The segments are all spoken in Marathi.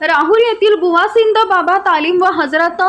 राहुल येथील बुवासिंद बाबा तालीम व हजरत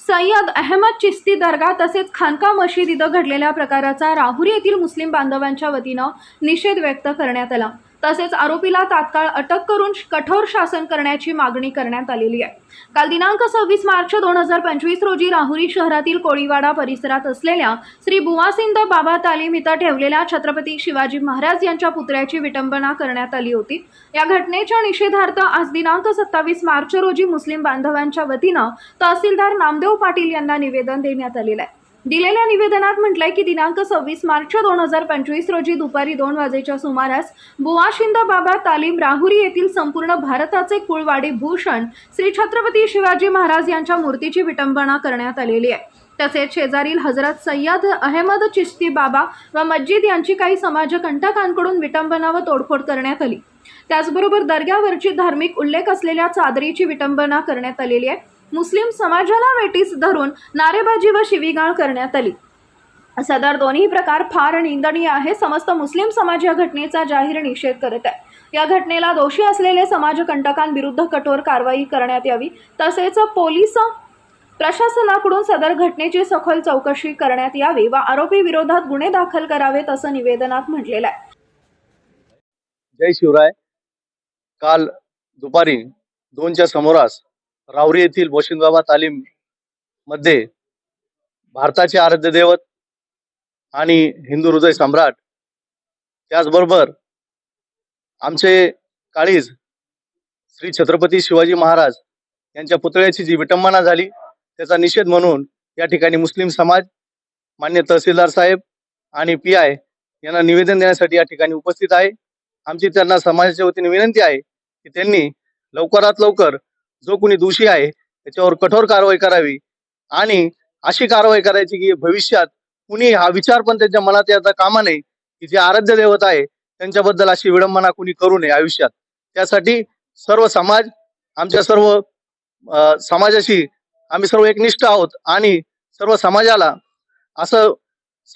सय्यद अहमद चिस्ती दर्गा तसेच खानका मशीद इथं घडलेल्या प्रकाराचा राहुरी येथील मुस्लिम बांधवांच्या वतीनं निषेध व्यक्त करण्यात आला. तसेच आरोपीला तात्काळ अटक करून कठोर शासन करण्याची मागणी करण्यात आलेली आहे. काल दिनांक सव्वीस मार्च दोन हजार पंचवीस रोजी राहुरी शहरातील कोळीवाडा परिसरात असलेल्या श्री बुवासिंद बाबा तालीम इथं ठेवलेल्या छत्रपती शिवाजी महाराज यांच्या पुतळ्याची विटंबना करण्यात आली होती. या घटनेच्या निषेधार्थ आज दिनांक सत्तावीस मार्च रोजी मुस्लिम बांधवांच्या वतीनं तहसीलदार नामदेव पाटील यांना निवेदन देण्यात आलेलं आहे. दिलेल्या निवेदनात म्हटलंय की दिनांक सव्वीस मार्च दोन हजार पंचवीस रोजी दुपारी दोन वाजेच्या सुमारास बुवाशिंद बाबा तालीम राहुरी येथील संपूर्ण भारताचे कुळवाडी भूषण श्री छत्रपती शिवाजी महाराज यांच्या मूर्तीची विटंबना करण्यात आलेली आहे. तसेच शेजारील हजरत सय्यद अहमद चिश्ती बाबा व मस्जिद यांची काही समाजकंटकांकडून विटंबना व तोडफोड करण्यात आली. त्याचबरोबर दर्ग्यावरची धार्मिक उल्लेख असलेल्या चादरीची विटंबना करण्यात आलेली आहे. मुस्लिम समाजाला वेटीस धरून नारेबाजी व शिवीगाळ करण्यात आली. सदर दोन्ही प्रकार फार निंदनीय आहे. समस्त मुस्लिम समाज या घटनेचा जाहीर निषेध करत आहे. या घटनेला दोषी असलेले समाजकंटकांविरुद्ध कठोर कारवाई करण्यात यावी. तसेच पोलीस प्रशासनाकडून सदर घटनेची सखोल चौकशी करण्यात यावी व आरोपी विरोधात गुन्हे दाखल करावेत असं निवेदनात म्हटलेलं आहे. जय शिवराय. काल दुपारी दोनच्या समोरास रावरी येथील बोशिंदबाबा तालीममध्ये भारताचे आराध्य दैवत आणि हिंदू हृदय सम्राट त्याचबरोबर आमचे काळीज श्री छत्रपती शिवाजी महाराज यांच्या पुतळ्याची जी विटंबना झाली त्याचा निषेध म्हणून या ठिकाणी मुस्लिम समाज मान्य तहसीलदार साहेब आणि पी आय यांना निवेदन देण्यासाठी या ठिकाणी उपस्थित आहे. आमची त्यांना समाजाच्या वतीने विनंती आहे की त्यांनी लवकरात लवकर जो कोणी दोषी आहे त्याच्यावर कठोर कारवाई करावी. आणि अशी कारवाई करायची की भविष्यात कुणी हा विचार पण त्यांच्या मनात याचा कामा नये की जे आराध्य देवत आहे त्यांच्याबद्दल अशी विडंबना कुणी करू नये आयुष्यात. त्यासाठी सर्व समाज आमच्या सर्व अं, समाजाशी आम्ही सर्व एकनिष्ठ आहोत आणि सर्व समाजाला असं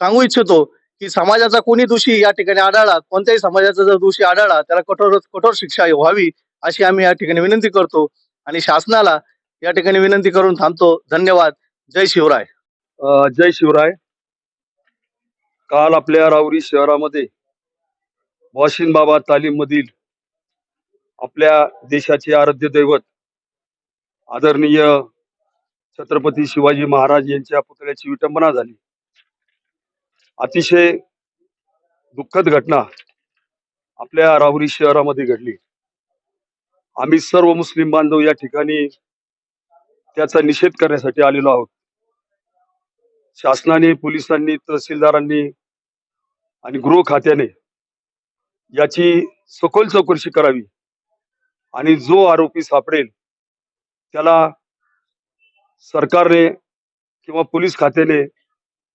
सांगू इच्छितो की समाजाचा कोणी दोषी या ठिकाणी आढळला कोणत्याही समाजाचा जर दोषी आढळला त्याला कठोर कठोर शिक्षा व्हावी अशी आम्ही या ठिकाणी विनंती करतो. आणि शासनाला या ठिकाणी विनंती करून थांबतो. धन्यवाद. जय शिवराय. जय शिवराय. काल आपल्या रावरी शहरामध्ये वाशिन बाबा तालीम मधील आपल्या देशाचे आराध्य दैवत आदरणीय छत्रपती शिवाजी महाराज यांच्या पुतळ्याची विटंबना झाली. अतिशय दुःखद घटना आपल्या राहुरी शहरामध्ये घडली. आम्ही सर्व मुस्लिम बांधव या ठिकाणी त्याचा निषेध करण्यासाठी आलेलो आहोत. शासनाने पोलिसांनी तहसीलदारांनी आणि गृह खात्याने याची सखोल चौकशी करावी आणि जो आरोपी सापडेल त्याला सरकारने किंवा पोलीस खात्याने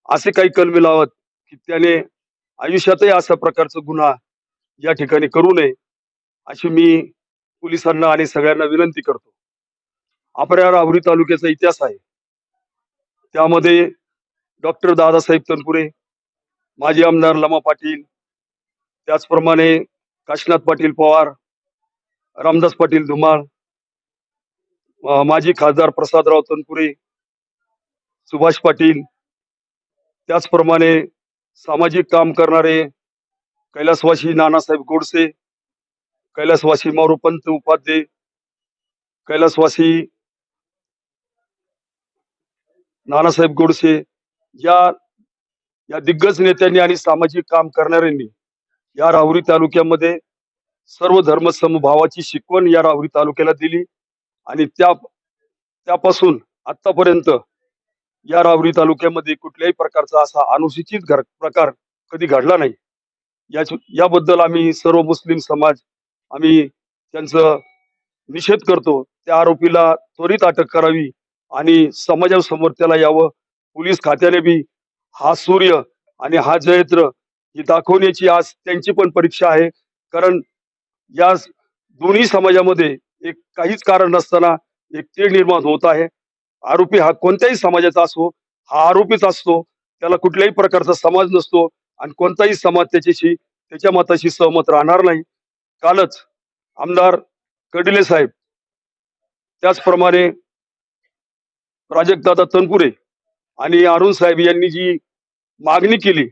असे काही कलमे लावत की त्याने आयुष्यातही अशा प्रकारचा गुन्हा या ठिकाणी करू नये अशी मी पोलिसांना आणि सगळ्यांना विनंती करतो. आपल्या राहुरी तालुक्याचा इतिहास आहे. त्यामध्ये डॉक्टर दादासाहेब तनपुरे माजी आमदार लमा पाटील त्याचप्रमाणे काशीनाथ पाटील पवार रामदास पाटील धुमाळ माजी खासदार प्रसादराव तनपुरे सुभाष पाटील त्याचप्रमाणे सामाजिक काम करणारे कैलासवासी नानासाहेब गोडसे कैलासवासी मारुपंत उपाध्ये कैलासवासी नानासाहेब गोडसे या या दिग्गज नेत्यांनी आणि सामाजिक काम करणाऱ्यांनी या राहुरी तालुक्यामध्ये सर्व धर्म समभावाची शिकवण या राहुरी तालुक्याला दिली आणि त्या त्यापासून आतापर्यंत या राहुरी तालुक्यामध्ये कुठल्याही प्रकारचा असा अनुसूचित प्रकार कधी घडला नाही. याबद्दल आम्ही सर्व मुस्लिम समाज आम्ही त्यांचं निषेध करतो. त्या आरोपीला त्वरित अटक करावी आणि समाजासमोर त्याला यावं. पोलीस खात्याने बी हा सूर्य आणि हा जयत्र ही दाखवण्याची आज त्यांची पण परीक्षा आहे. कारण या दोन्ही समाजामध्ये एक काहीच कारण नसताना एक तेढ निर्माण होत आहे. आरोपी हा कोणत्याही समाजाचा असो हा आरोपीच असतो. त्याला कुठल्याही प्रकारचा समाज नसतो आणि कोणताही समाज त्याच्याशी त्याच्या मताशी सहमत राहणार नाही. कालच आमदार कडिले साहेब त्याचप्रमाणे प्राजक्तदादा तनपुरे आणि अरुण साहेब यांनी जी मागणी केली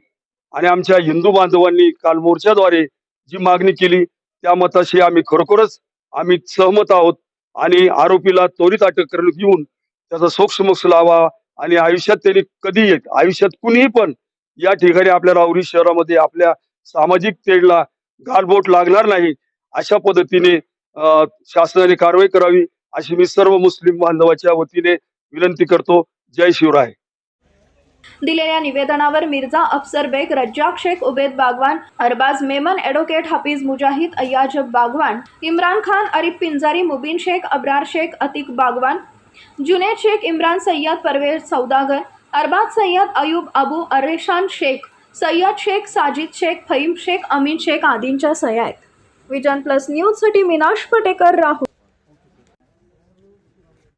आणि आमच्या हिंदू बांधवांनी काल मोर्चाद्वारे जी मागणी केली त्या मताशी आम्ही खरोखरच आम्ही सहमत आहोत आणि आरोपीला त्वरित अटक करण्यात येऊन त्याचा सोक्षमोक्ष लावा आणि आयुष्यात त्यांनी कधी आयुष्यात कुणीही पण या ठिकाणी आपल्या राहुरी शहरामध्ये आपल्या सामाजिक तेढला गालबोट लागणार नाही. अशा पद्धतीने शासनाने कारवाई करावी अशी मी सर्व मुस्लिम बांधवाच्या वतीने विनंती करतो. जय शिवराय. दिलेल्या निवेदनावर मिर्झा अफसर बेग रज्जाक शेख उबेद बागवान अरबाज मेमन ॲडव्होकेट हाफिज मुजाहिद अय्याजब बागवान इम्रान खान अरिफ पिंजारी मुबीन शेख अब्रार शेख अतिक बागवान जुनेद शेख इम्रान सय्यद परवेज सौदागर अरबाज सय्यद अयूब अबू अरेशान शेख सय्यद शेख साजिद शेख फहीम शेख अमीन शेख आदींच्या सह्या आहेत. विजन प्लस न्यूजसाठी मिनाश पटेकर राहुल.